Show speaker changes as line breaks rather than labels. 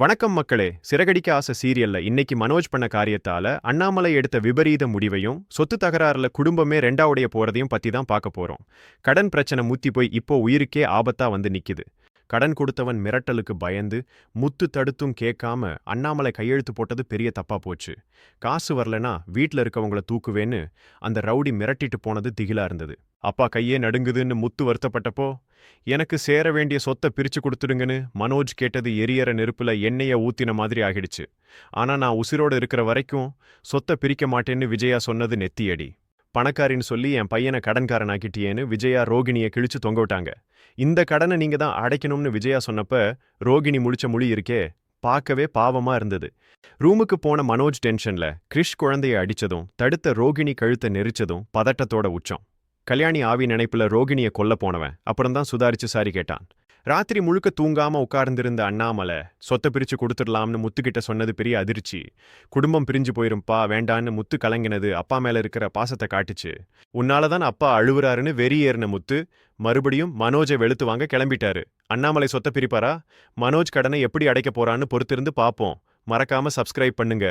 வணக்கம் மக்களே. சிறகடிக்க ஆசை சீரியல்ல இன்னைக்கு மனோஜ் பண்ண காரியத்தால அண்ணாமலை எடுத்த விபரீத முடிவையும் சொத்து தகராறுல குடும்பமே ரெண்டாவுடைய போறதையும் பத்தி தான் பார்க்க போறோம். கடன் பிரச்சனை முத்தி போய் இப்போ உயிருக்கே ஆபத்தா வந்து நிக்குது. கடன் கொடுத்தவன் மிரட்டலுக்கு பயந்து முத்து தடுத்தும் கேட்காம அண்ணாமலை கையெழுத்து போட்டது பெரிய தப்பா போச்சு. காசு வரலனா வீட்ல இருக்கவங்கள தூக்குவேன்னு அந்த ரவுடி மிரட்டிட்டு போனது திகிலா இருந்தது. அப்பா கையே நடுங்குதுன்னு முத்து வருத்தப்பட்டப்போ எனக்கு சேர வேண்டிய சொத்தை பிரிச்சு கொடுத்துடுங்கன்னு மனோஜ் கேட்டது எரியற நெருப்புல எண்ணெய ஊத்தின மாதிரி ஆகிடுச்சு. ஆனா நான் உசிரோட இருக்கிற வரைக்கும் சொத்தை பிரிக்க மாட்டேன்னு விஜயா சொன்னது நெத்தியடி. பணக்காரின்னு சொல்லி என் பையனை கடன்காரனாக்கிட்டியேன்னு விஜயா ரோகிணியை கிழிச்சு தொங்க விட்டாங்க இந்த கடனை நீங்க தான் அடைக்கணும்னு விஜயா சொன்னப்ப ரோகிணி முழிச்ச மொழி இருக்கே பார்க்கவே பாவமா இருந்தது. ரூமுக்கு போன மனோஜ் டென்ஷன்ல கிரிஷ் குழந்தைய அடிச்சதும் தடுத்த ரோகிணி கழுத்தை நெரிச்சதும் பதட்டத்தோட உச்சம். கல்யாணி ஆவி நினைப்புல ரோகிணிய கொல்ல போனவன் அப்புறம்தான் சுதாரிச்சு சாரி கேட்டான். ராத்திரி முழுக்க தூங்காம உட்கார்ந்திருந்த அண்ணாமலை சொத்தை பிரிச்சு கொடுத்துடலாம்னு முத்துக்கிட்ட சொன்னது பெரிய அதிர்ச்சி. குடும்பம் பிரிஞ்சு போயிரும்பா வேண்டான்னு முத்து கலங்கினது அப்பா மேல இருக்கிற பாசத்தை காட்டுச்சு. உன்னால தான் அப்பா அழுவுறாருன்னு வெறியேறின முத்து மறுபடியும் மனோஜை வெளுத்து வாங்க கிளம்பிட்டாரு. அண்ணாமலை சொத்தை பிரிப்பாரா? மனோஜ் கடனை எப்படி அடைக்க போறான்னு பொறுத்திருந்து பாப்போம். மறக்காம சப்ஸ்கிரைப் பண்ணுங்க.